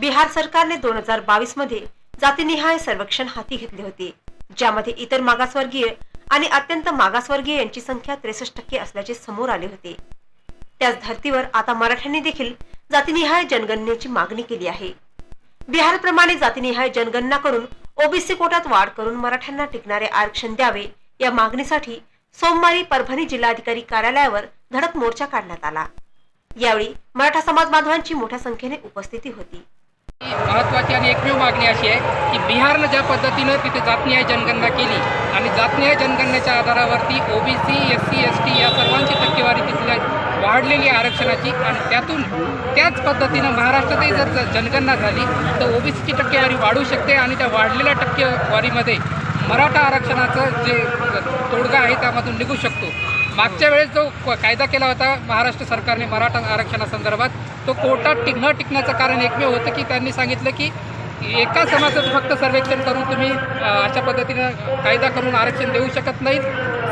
बिहार सरकारने दोन हजार बावीसमध्ये जातीनिहाय सर्वेक्षण हाती घेतले होते ज्यामध्ये इतर मागासवर्गीय आणि अत्यंत मागासवर्गीय यांची संख्या त्रेसष्ट टक्के असल्याचे समोर आले होते. त्याच धर्तीवर आता मराठ्यांनी देखील जातीनिहाय जनगणनेची मागणी केली आहे. बिहारप्रमाणे जातीनिहाय जनगणना करून ओबीसी कोटात वाढ करून मराठ्यांना टिकणारे आरक्षण द्यावे या मागणीसाठी सोमवारी परभणी जिल्हाधिकारी कार्यालयावर धडक मोर्चा काढण्यात आला. यावेळी मराठा समाज बांधवांची मोठ्या संख्येने उपस्थिती होती. महत्त्वाची आणि एकमेव मागणी अशी आहे की बिहारनं ज्या पद्धतीनं तिथे जातनीय जनगणना केली आणि जातनीय जनगणनेच्या आधारावरती OBC S C S T या सर्वांची टक्केवारी तिथल्या वाढलेली आरक्षणाची आणि त्यातून त्याच पद्धतीनं महाराष्ट्रातही जर जनगणना झाली तर ओबीसीची टक्केवारी वाढू शकते आणि त्या वाढलेल्या टक्केवारीमध्ये मराठा आरक्षणाचं जे तोडगा आहे त्यामधून निघू शकतो. मागच्या वेळेस जो क- कायदा केला होता महाराष्ट्र सरकारने मराठा आरक्षणासंदर्भात तो कोर्टात टिक न टिकण्याचं कारण एकमेव होतं की त्यांनी सांगितलं की एका समाजाचं फक्त सर्वेक्षण करून तुम्ही अशा पद्धतीनं कायदा करून आरक्षण देऊ शकत नाहीत.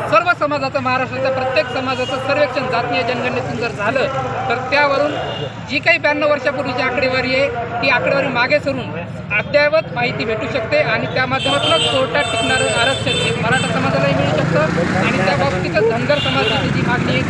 सर्व समाजाचं महाराष्ट्राच्या प्रत्येक समाजाचं सर्वेक्षण जातीय जनगणनेतून जर झालं तर त्यावरून जी काही ब्याण्णव वर्षापूर्वीची आकडेवारी आहे ती आकडेवारी मागे सरून अद्ययावत माहिती भेटू शकते आणि त्या माध्यमातूनच कोर्टात टिकणारं आरक्षण हे मराठा समाजालाही मिळू शकतं आणि त्या बाबतीतच धनगर